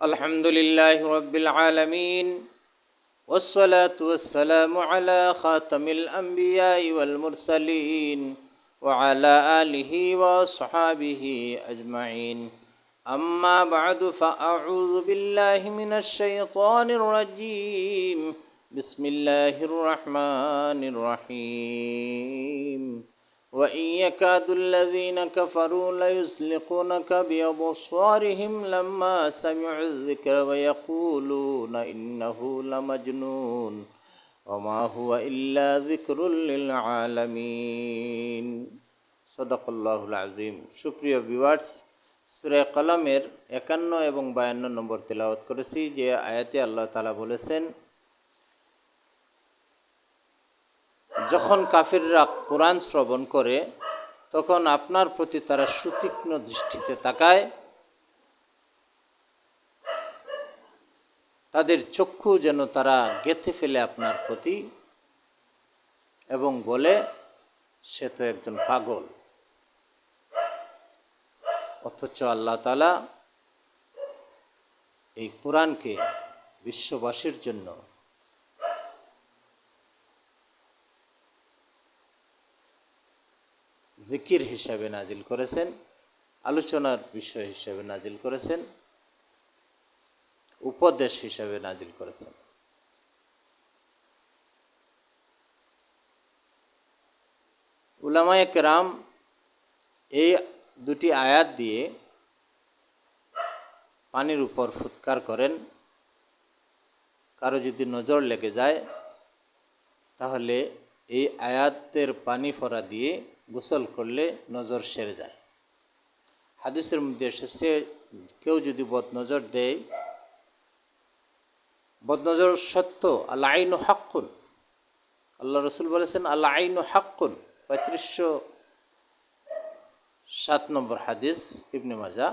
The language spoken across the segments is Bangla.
الحمد لله رب العالمين والصلاة والسلام على خاتم الأنبياء والمرسلين وعلى آله وصحابه أجمعين. أما بعد فأعوذ بالله من الشيطان الرجيم. بسم الله الرحمن الرحيم. وإن يكاد الذين كفروا ليزلقونك بأبصارهم لما سمعوا الذكر ويقولون إنه لمجنون وما هو إلا ذكر للعالمين صدق الله العظيم সুপ্রিয় ভিউয়ার্স সূরা কলমের একান্ন এবং বায়ান্ন নম্বর তেলাওয়াত করেছি যে আয়াতে আল্লাহ তাআলা বলেছেন যখন কাফিররা কোরআন শ্রবণ করে, তখন আপনার প্রতি তারা সুতীক্ষ্ণ দৃষ্টিতে তাকায়। তাদের চক্ষু যেন তারা গেথে ফেলে আপনার প্রতি এবং বলে, সে তো একজন পাগল। অথচ আল্লাহ তালা এই কোরআনকে বিশ্ববাসীর জন্য জিকির হিসাবে নাজিল করেছেন, আলোচনার বিষয় হিসাবে নাজিল করেছেন, উপদেশ হিসাবে নাজিল করেছেন। উলামায়ে কেরাম এই দুটি আয়াত দিয়ে পানির উপর ফুৎকার করেন। কারও যদি নজর লেগে যায়, তাহলে এই আয়াতের পানি ফরা দিয়ে গোসল করলে নজর সেরে যায়। হাদিসের মধ্যে এসেছে, কেউ যদি বদনজর দেয়, বদনজর সত্য আল্লাহ আইন হাক্কুন। আল্লাহ রসুল বলেছেন আল্লাহ আইন হাক্কুন। পঁয়ত্রিশশো সাত নম্বর হাদিস, ইবনে মাজা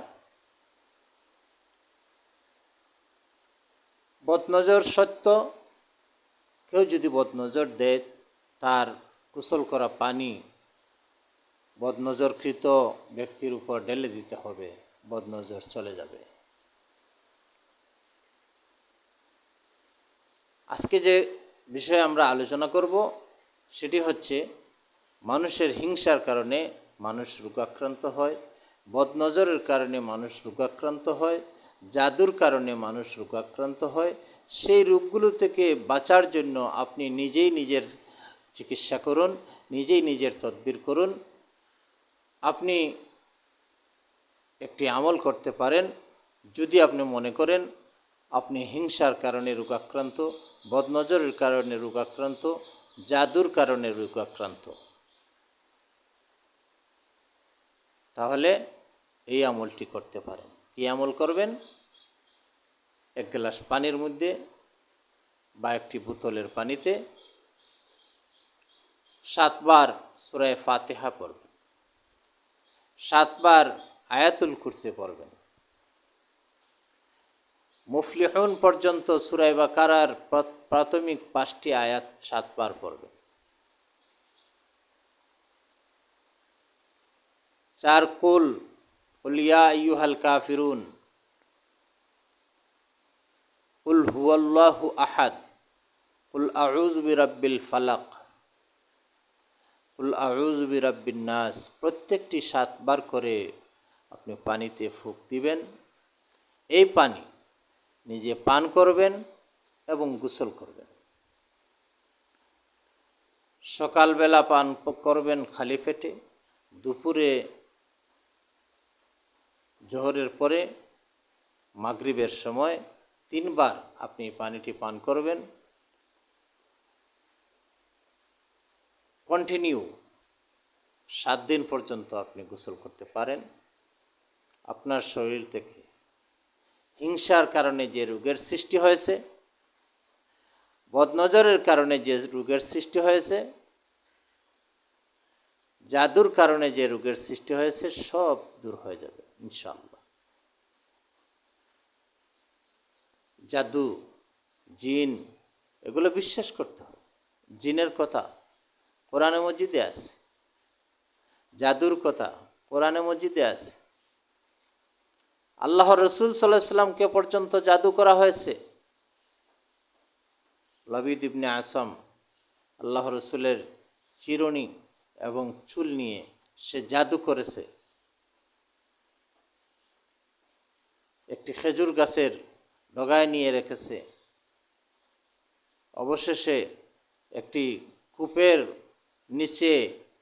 বদনজর সত্য, কেউ যদি বদনজর দেয়, তার কুশল করা পানি বদনজরকৃত ব্যক্তির উপর ঢেলে দিতে হবে, বদনজর চলে যাবে। আজকে যে বিষয়ে আমরা আলোচনা করব, সেটি হচ্ছে মানুষের হিংসার কারণে মানুষ রোগাক্রান্ত হয়, বদনজরের কারণে মানুষ রোগাক্রান্ত হয়, জাদুর কারণে মানুষ রোগাক্রান্ত হয়। সেই রোগগুলো থেকে বাঁচার জন্য আপনি নিজেই নিজের চিকিৎসা করুন, নিজেই নিজের তদবির করুন আপনি একটি আমল করতে পারেন, যদি আপনি মনে করেন আপনি হিংসার কারণে রোগাক্রান্ত, বদনজরের কারণে রোগাক্রান্ত, জাদুর কারণে রোগাক্রান্ত। তাহলে এই আমলটি করতে পারেন। কি আমল করবেন? এক গ্লাস পানির মধ্যে বা একটি বোতলের পানিতে সাতবার সুরায় ফাতেহা পড়বেন। সাতবার আয়াতুল কুরসি পড়বেন। মুফলিহুন পর্যন্ত সুরাই বাকারার প্রাথমিক পাঁচটি আয়াত সাতবার পড়বেন। চার, কুল উলিয়া ইউহাল কাফিরুন। উল হুয়াল্লাহু আহাদ। উল আউজ বিরাব্বিল ফালাক। উল আউজ বিরাব্বিন নাস, প্রত্যেকটি সাতবার করে আপনি পানিতে ফুক দিবেন। এই পানি নিজে পান করবেন এবং গোসল করবেন। সকালবেলা পান করবেন খালি পেটে, দুপুরে জোহরের পরে মাগরিবের সময় তিনবার আপনি পানিটি পান করবেন। কন্টিনিউ সাত দিন পর্যন্ত আপনি গোসল করতে পারেন। আপনার শরীর থেকে হিংসার কারণে যে রোগের সৃষ্টি হয়েছে, বদনজরের কারণে যে রোগের সৃষ্টি হয়েছে, জাদুর কারণে যে রোগের সৃষ্টি হয়েছে, সব দূর হয়ে যাবে ইনশাল্লাহ জাদু, জিন, এগুলো বিশ্বাস করতে হবে। জিনের কথা কোরআনে মসজিদে আছে জাদুর কথা কোরআনে মসজিদে আছে আল্লাহ রসুল সাল্লাহ সাল্লামকে পর্যন্ত জাদু করা হয়েছে। লবিদ ইবনে আসম আল্লাহ রসুলের চিরুনি এবং চুল নিয়ে সে জাদু করেছে। একটি খেজুর গাছের ডগায় নিয়ে রেখেছে। অবশেষে একটি কূপের নিচে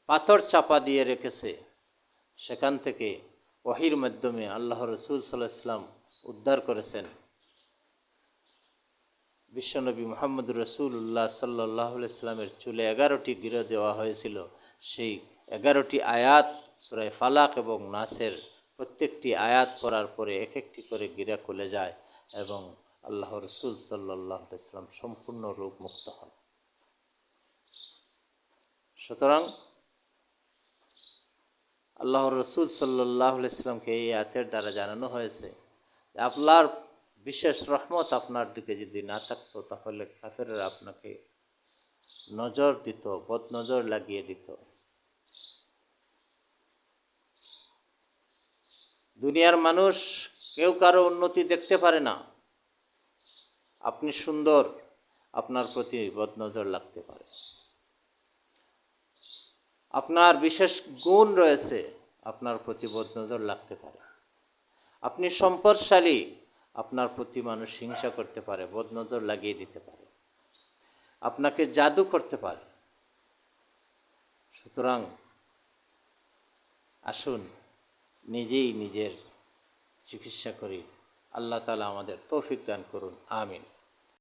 পাথর চাপা দিয়ে রেখেছে। সেখান থেকে ওহির মাধ্যমে আল্লাহ রসুল সাল্লাহ ইসলাম উদ্ধার করেছেন। বিশ্বনবী মোহাম্মদ রসুল্লাহ সাল্লাহ ইসলামের চুলে এগারোটি গিরো দেওয়া হয়েছিল। সেই এগারোটি আয়াত সুরায় ফালাক এবং নাসের প্রত্যেকটি আয়াত পড়ার পরে এক একটি করে গিরা খুলে যায় এবং আল্লাহ রসুল সাল্লাহ ইসলাম সম্পূর্ণ রূপ মুক্ত হন। সুতরাং আল্লাহ রসুল সাল্লাহ ইসলামকে এই আয়াতের দ্বারা জানানো হয়েছে আপনার বিশেষ রহমত আপনার দিকে যদি না থাকতো, তাহলে কাফেররা আপনাকে নজর দিত বদ নজর লাগিয়ে দিত। দুনিয়ার মানুষ কেউ কারও উন্নতি দেখতে পারে না। আপনি সুন্দর, আপনার প্রতি বদনজর লাগতে পারে। আপনার বিশেষ গুণ রয়েছে, আপনার প্রতি বদনজর লাগতে পারে। আপনি সম্পদশালী, আপনার প্রতি মানুষ হিংসা করতে পারে বদনজর লাগিয়ে দিতে পারে। আপনাকে জাদু করতে পারে। সুতরাং আসুন নিজেই নিজের চিকিৎসা করি। আল্লাহ তালা আমাদের তৌফিক দান করুন। আমিন।